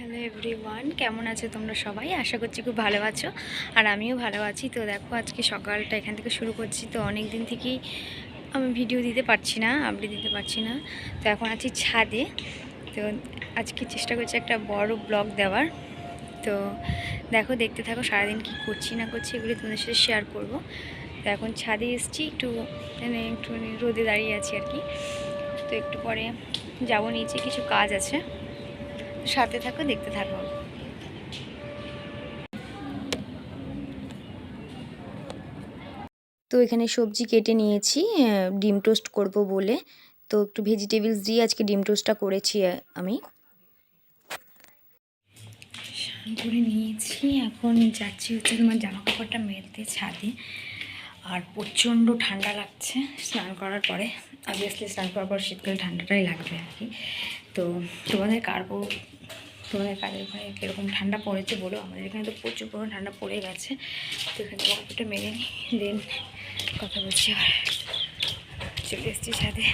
Hello everyone কেমন আছো তোমরা সবাই? আশা করছি খুব ভালো আছো। আর আমিও ভালো আছি। তো দেখো, আজকে সকালটা এখান থেকে শুরু করছি। তো অনেক দিন থেকেই আমি ভিডিও দিতে পারছি না আপডেট দিতে পারছি না। তো এখন আছি ছাদে। তো আজকে চেষ্টা করছি একটা বড় ব্লগ দেওয়ার। তো দেখো, দেখতে থাকো, সারাদিন কি করছি না করছি, এগুলো তোমাদের সাথে শেয়ার করব। তো এখন ছাদে এসেছি, একটু মানে একটু রোদে দাঁড়িয়ে আছি আর কি। তো একটু পরে যাব নিচে, কিছু কাজ আছে। সাথে থাকো দেখতে থাকো। তো এখানে সবজি কেটে নিয়েছি ডিম টোস্ট করব বলে। তো একটু ভেজিটেবলস দিয়ে আজকে ডিম টোস্টটা করেছি আমি। করে নিয়েছি এখন যাচ্ছি হচ্ছে তোমার জামা কাপড়টা মেলতে ছাদে। আর প্রচণ্ড ঠান্ডা লাগছে স্নান করার পরে। অবভিয়াসলি স্নান করার পর শীতকালে ঠান্ডাটাই লাগবে আর কি। তো তোমাদের কারবো তোমাদের কাজের ঘরে কীরকম ঠান্ডা পড়েছে বলো? আমাদের এখানে তো প্রচুর পরিমাণ ঠান্ডা পড়ে গেছে। তো এখানে গল্পটা মেরে নিই দেন কথা বলছি আবার। চলে এসেছি সাথে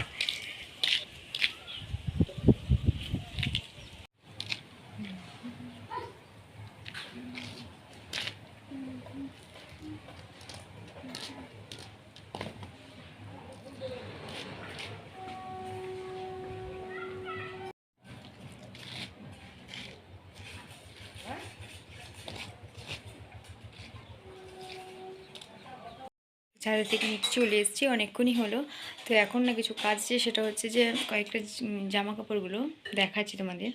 ছাদে থেকে নিচে চলে এসেছি, অনেকক্ষণই হলো। তো এখন না কিছু কাজ আছে, সেটা হচ্ছে যে কয়েকটা জামা কাপড়গুলো দেখাচ্ছি তোমাদের।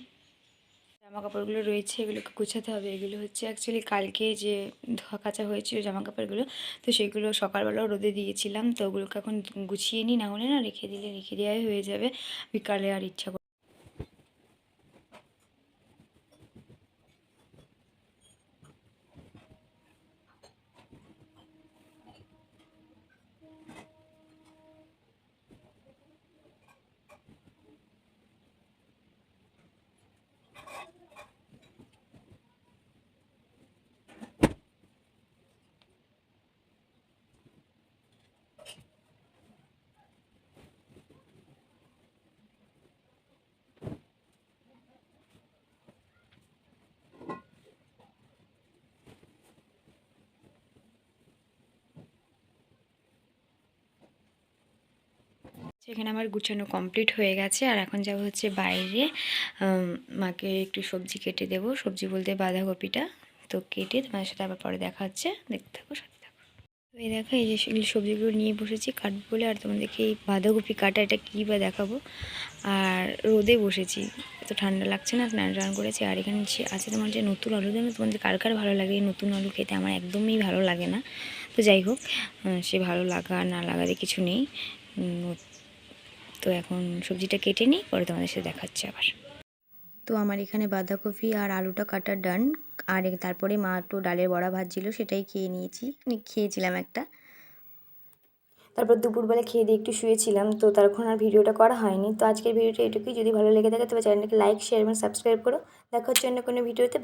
জামা কাপড়গুলো রয়েছে, এগুলোকে গুছাতে হবে। এগুলো হচ্ছে অ্যাকচুয়ালি কালকে যে ধোয়া কাচা হয়েছিল জামা কাপড়গুলো তো সেগুলো সকালবেলাও রোদে দিয়েছিলাম। তো ওগুলোকে এখন গুছিয়ে নিই না হলে না রেখে দিলে, রেখে দেওয়াই হয়ে যাবে। বিকালে আর ইচ্ছা সেখানে আমার গুছানো কমপ্লিট হয়ে গেছে। আর এখন যাব হচ্ছে বাইরে। মাকে একটু সবজি কেটে দেবো। সবজি বলতে বাঁধাকপিটা তো কেটে তোমার সাথে আবার পরে দেখা হচ্ছে। দেখতে থাকো, সাথে থাকো। তো এই দেখো, এই যে সবজিগুলো নিয়ে বসেছি কাটবো বলে আর তোমাদেরকে এই বাঁধাকপি কাটা, এটা কী বা দেখাবো? আর রোদে বসেছি। এত ঠান্ডা লাগছে না, স্নান টান করেছি। আর এখানে আছে তোমার যে নতুন আলু দেবে তোমাদের কার কার ভালো লাগে এই নতুন আলু খেতে? আমার একদমই ভালো লাগে না। তো যাই হোক সে ভালো লাগা না লাগাতে কিছু নেই। তো এখন সবজিটা কেটে নিই পরে তোমাদের সাথে দেখাচ্ছে আবার। তো আমার এখানে বাঁধাকপি আর আলুটা কাটা ডান আর তারপরে মা একটু ডালের বড়া ভাজছিল সেটাই খেয়ে নিয়েছি। মানে খেয়েছিলাম একটা। তারপর দুপুরবেলা খেয়ে দিয়ে একটু শুয়েছিলাম তো তখন আর ভিডিওটা করা হয়নি। তো আজকের ভিডিওটা এটুকুই। যদি ভালো লেগে থাকে তবে চ্যানেলটাকে লাইক শেয়ার এবং সাবস্ক্রাইব করো। দেখা হচ্ছে অন্য কোনো ভিডিওতে।